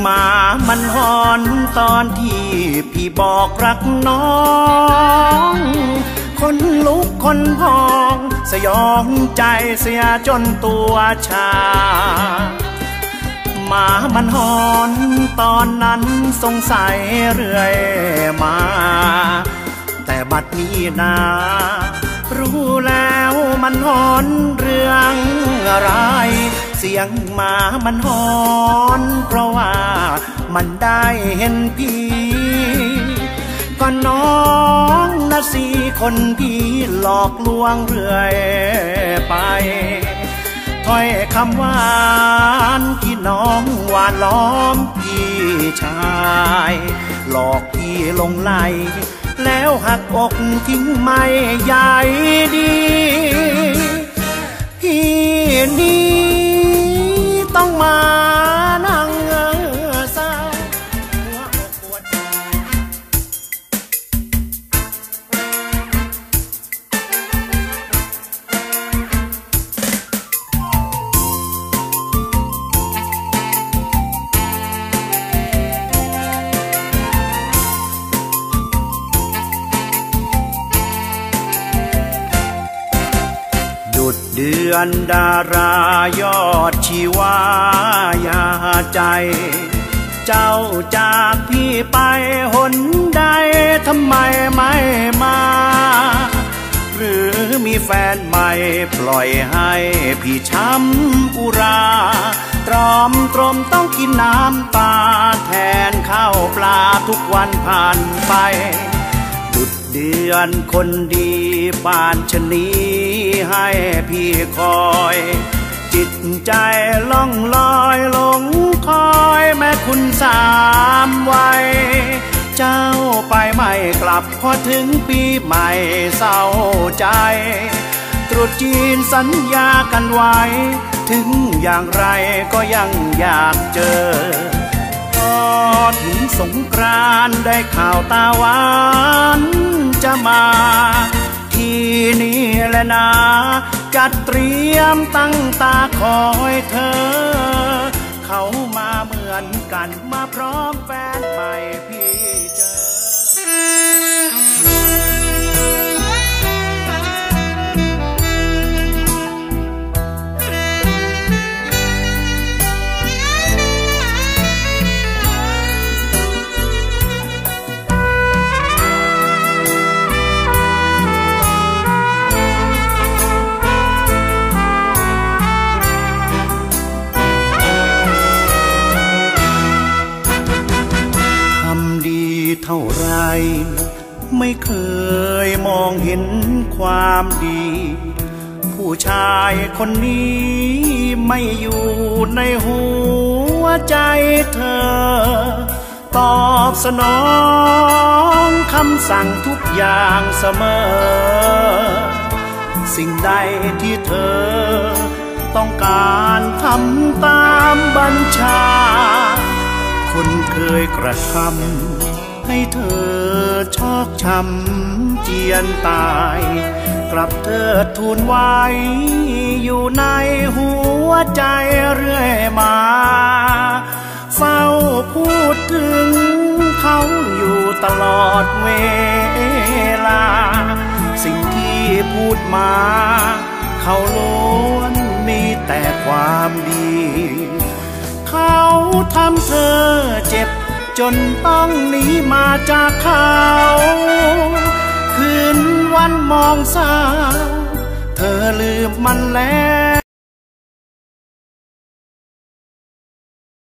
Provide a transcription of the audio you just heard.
หมามันหอนตอนที่พี่บอกรักน้อง คนลุกคนพอง สยองใจเสียจนตัวชา หมามันหอนตอนนั้นสงสัยเรื่อยมา แต่บัดนี้นารู้แล้วมันหอนเรื่องอะไร สียงหมามันหอน เพราะว่ามันได้เห็นพี่ก็น้องนะสิคนพี่หลอกลวงเรื่อยไปถ้อยคำหวานที่น้องหวานล้อมพี่ชาย หลอกพี่ลงไหลแล้วหักอกทิ้งไม่ใหญ่ดีพี่นี้ เดือนดารายอดชีวายาใจ เจ้าจากพี่ไปหนใดทำไมไม่มา หรือมีแฟนใหม่ปล่อยให้พี่ช้ำอุรา ตรอมตรมต้องกินน้ำตาแทนข้าวปลาทุกวันผ่านไป เดือนคนดีบ้านชนีให้พี่คอย จิตใจล่องลอยหลงคอยแม่คุณสามวัย เจ้าไปไม่กลับพอถึงปีใหม่เศร้าใจตรุษจีนสัญญากันไว้ ถึงอย่างไรก็ยังอยากเจอ ถึงสงกรานได้ข่าวตาหวานจะมา ที่นี่แหละนา จัดเตรียมตั้งตาคอยเธอ เขามาเหมือนกันมาพร้อมแฟนใหม่พี่เจอ เท่าไร ไม่เคยมองเห็นความดี ผู้ชายคนนี้ไม่อยู่ในหัวใจเธอ ตอบสนองคำสั่งทุกอย่างเสมอ สิ่งใดที่เธอ ต้องการทำตามบัญชา คนเคยกระทำ ให้เธอชอกช้ำเจียนตาย กลับเธอทูลไว้อยู่ในหัวใจเรื่อยมา เฝ้าพูดถึงเขาอยู่ตลอดเวลา สิ่งที่พูดมา เขาล้วนมีแต่ความดี เขาทำเธอเจ็บ จนต้องหนีมาจากเขา คืนวันมองสาว เธอลืมมันแล้ว